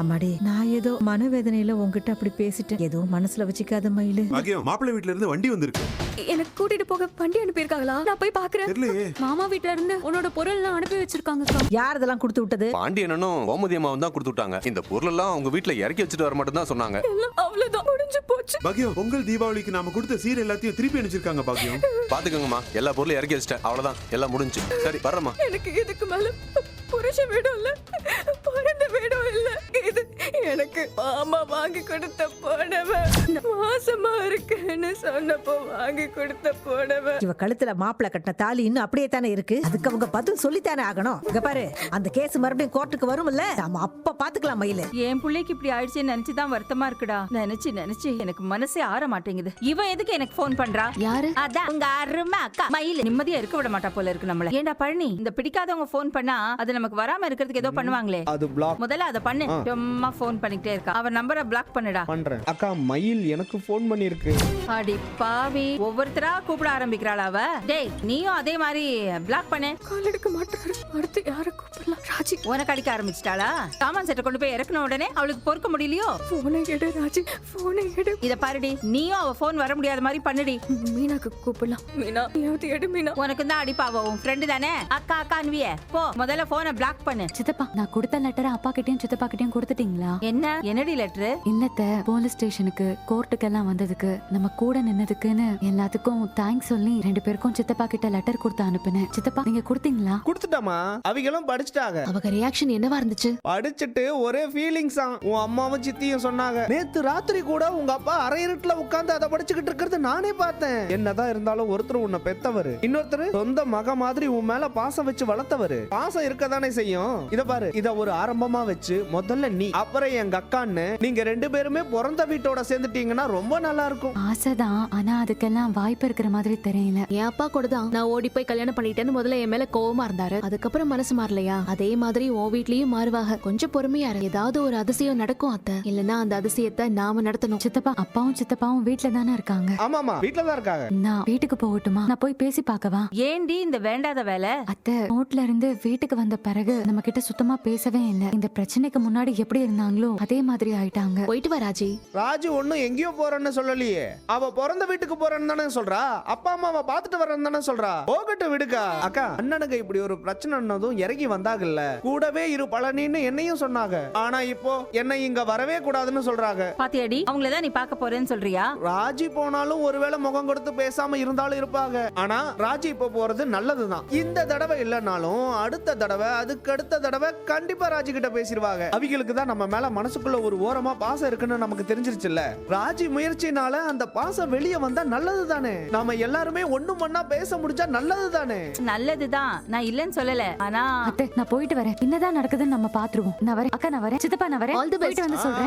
அம்மாடி நான் ஏதோ மனவேதனையில உன்கிட்ட அப்படி பேசிட்டேன். ஏதோ மனசுல வச்சுக்காத மயிலு. பாக்கியம் மாப்பிள்ளை வீட்ல இருந்து வண்டி வந்திருக்கு. எனக்கு கூட்டிட்டு போக வண்டி அனுப்பியிருக்காங்களா? நான் போய் பாக்குறேன். தெரியலையே. மாமா வீட்ல இருந்து உன்னோட பொருள் எல்லாம் அனுப்பி வச்சிருக்காங்கக்கா யார் இதெல்லாம் கொடுத்து விட்டது? பாண்டியனும் கோமதி அம்மாவும் தான் கொடுத்து விட்டாங்க. இந்த பொருள் எல்லாம் அவங்க வீட்ல இறக்கி வச்சுட்டு வர மட்டும் தான் சொன்னாங்க. எல்லாம் அவ்வளவுதான் முடிஞ்சு போச்சு. பாக்கியம் பொங்கல் தீபாவளிக்கு நாம கொடுத்த சீர் எல்லாத்தையும் திருப்பி அனுப்பிச்சிருக்காங்க பாக்கியம் பாத்துக்கோங்கம்மா. எல்லா பொருளும் இறக்கி வச்சிட்டேன். அவ்வளவுதான். எல்லாம் முடிஞ்சு. சரி வர்றேம்மா. எனக்கு இதுக்கு மேல புருஷ வீடும் இல்ல பிறந்த வீடும் இல்ல. இது எனக்கு மாமா வாங்கி கொடுத்த புடவை. மாசமா இருக்கேன்னு சொன்னப்போ வாங்கி கொடுத்த புடவை. இவ கழுத்துல மாப்பிளை கட்டின தாலி இன்னும் அப்படியே தானே இருக்கு? அதுக்கு அவங்க பதில் சொல்லித்தானே ஆகணும். இங்க பாரு அந்த கேஸ் மறுபடியும் கோர்ட்டுக்கு வரும்ல? நாம அப்ப பாத்துக்கலாம் மயிலு. என் பிள்ளைக்கு இப்படி ஆயிடுச்சுன்னு நினைச்சுதான் வருத்தமா இருக்குடா. நினைச்சு நினைச்சு எனக்கு மனசே ஆற மாட்டேங்குது. இவன் எதுக்கு எனக்கு ஃபோன் பண்றா? யாரு? அதான் உங்க அருமை அக்கா. மயில. நிம்மதியா இருக்க விட மாட்டா போல இருக்கு நம்மள. ஏண்டா பழனி இந்த பிடிக்காதவங்க ஃபோன் பண்ணா அது நமக்கு வராம இருக்கிறதுக்கு ஏதோ பண்ணுவாங்களே. அது பிளாக் முதல்ல அதை பண்ணு. சும்மா ஃபோன் பண்ணிக்கிட்டே இருக்கா. அவ நம்பரை பிளாக் பண்ணுடா. பண்றேன். அக்கா மயில் எனக்கு ஃபோன் பண்ணிருக்கு அடி பாவி. ஒவ்வொருத்தரா கூப்பிட ஆரம்பிக்கிறாள் அவ? டேய் நீயும் அதே மாதிரி பிளாக் பண்ணு. கால் எடுக்க மாட்டாரு அடுத்து யார கூப்பிடலாம்? ராஜி. உனக்கு அடிக்க ஆரம்பிச்சிட்டாளா? சாமான் செட்டை கொண்டு போய் இறக்குன உடனே அவளுக்கு பொறுக்க முடியலையோ? போனை எடு ராஜி. போனை எடு. இத பாருடி. நீயும் அவ ஃபோன் வர முடியாத மாதிரி பண்ணுடி. மீனாக்கு கூப்பிடலாம். மீனா நீயாவது எடு மீனா. உனக்கு தான் அடிப்பாவ உன் ஃப்ரெண்டு தானே? அக்கா அக்கான்விய போ முதல்ல போனை பிளாக் பண்ணு. சித்தப்பா நான் கொடுத்த லெட்டரை அப்பா கிட்டயும் சித்தப்பா கிட்டயும் கொடுத்துட்டீங்களா? என்ன? என்னடி லெட்டரு இன்னத்த போலீஸ் ஸ்டேஷனுக்கு கோர்ட்டுக்கெல்லாம் வந்ததுக்கு நம்ம கூட நின்னதுக்குன்னு எல்லாத்துக்கும் தேங்க்ஸ் சொல்லி ரெண்டு பேருக்கும் சித்தப்பா கிட்ட லெட்டர் கொடுத்து அனுப்புனேன். சித்தப்பா நீங்க கொடுத்தீங்களா? கொடுத்துட்டாமா அவங்களும் படிச்சுட்டாங்க. அவங்க ரியாக்ஷன் என்னவா இருந்துச்சு? படிச்சுட்டு ஒரே ஃபீலிங்ஸ் உன் அம்மாவும் சித்தியும் சொன்னாங்க. நேத்து ராத்திரி கூட உங்க அப்பா அரை இருட்டுல உட்கார்ந்து அதை படிச்சுக்கிட்டு இருக்கிறது நானே பார்த்தேன். என்னதான் இருந்தாலும் ஒருத்தர் உன்னை பெத்தவரு. இன்னொருத்தர் சொந்த மக மாதிரி உன் மேல பாசம் வச்சு வளர்த்தவரு. பாசம் இருக்கதானே செய்யும்? இத பாரு இத ஒரு ஆரம்பமா வச்சு முதல்ல நீ அப்புறம் எங்க அக்கான்னு நீங்க ரெண்டு பேருமே பிறந்த வீட்டோட சேர்ந்துட்டீங்கன்னா ரொம்ப நல்லா இருக்கும். ஆசைதான். ஆனா அதுக்கெல்லாம் வாய்ப்பு இருக்கிற மாதிரி தெரியல. என் அப்பா கூட தான் நான் ஓடி போய் கல்யாணம் பண்ணிட்டேன்னு முதல்ல என் மேல கோவமா இருந்தாரு. அதுக்கப்புறம் மனசு மாறலையா? அதே மாதிரி உன் வீட்லயும் மாறுவாங்க. கொஞ்சம் பொறுமையா இரு. ஏதாவது ஒரு அதிசயம் நடக்கும் அத்தை. இல்லனா அந்த அதிசயத்தை நாம நடத்தணும். சித்தப்பா அப்பாவும் சித்தப்பாவும் வீட்ல தானே இருக்காங்க. ஆமாமா வீட்டுல தான் இருக்காங்க. நான் வீட்டுக்கு போகட்டுமா? நான் போய் பேசி பார்க்கவா? ஏண்டி இந்த வேண்டாத வேலை? அத்தை நோட்ல இருந்து வீட்டுக்கு வந்த பிறகு நம்ம கிட்ட சுத்தமா பேசவே இல்லை. இந்த பிரச்சனைக்கு முன்னாடி எப்படி இருந்தாங்களோ அதே மாதிரி ஆயிட்டாங்க. போயிட்டு வா ராஜி. ராஜு ஒண்ணும் எங்கேயோ போறேன்னு சொல்லலையே. அவ பிறந்த வீட்டுக்கு போறேன்னு தானே சொல்றா? அப்பா அம்மாவை பார்த்துட்டு வரேன்னு தானே சொல்றா? போகட்டும் விடுக்கா. அக்கா அண்ணனுக்கு இப்படி ஒரு பிரச்சனைன்னதும் இறங்கி வந்தாங்கல்ல. கூடவே இரு பழனின்னு என்னையும் சொன்னாங்க. ஆனா இப்போ என்னை இங்க வரவே கூடாதுன்னு சொல்றாங்க. பாத்தியாடி அவங்கள தான் நீ பார்க்க போறேன்னு சொல்றியா? ராஜி போனாலும் ஒருவேளை முகம் கொடுத்து பேசாம இருந்தாலும் இருப்பாங்க. ஆனா ராஜி இப்ப போறது நல்லதுதான். இந்த தடவை இல்லைனாலும் அடுத்த தடவை அதுக்கு அடுத்த தடவை கண்டிப்பா ராஜி கிட்ட பேசிடுவாங்க. அவங்களுக்கு தான் நம்ம மேல மனசுக்குள்ள ஒரு ஓரமா பாசம் இருக்குன்னு நமக்கு தெரிஞ்சிருச்சுல்ல? ராஜி முயற்சினால அந்த பாசம் வெளியே வந்தா நல்லது தானே? நாம எல்லாருமே ஒண்ணு மண்ணா பேச முடிஞ்சா நல்லது தானே? நல்லதுதான் நான் இல்லைன்னு சொல்லல. ஆனா அத்தை நான் போயிட்டு வரேன். என்னதான் நடக்குதுன்னு நம்ம பாத்துருவோம். நான் வரேன். அக்கா நான் வரேன். சித்தப்பா நான் வரேன். All the best. போயிட்டு வந்து சொல்றேன்.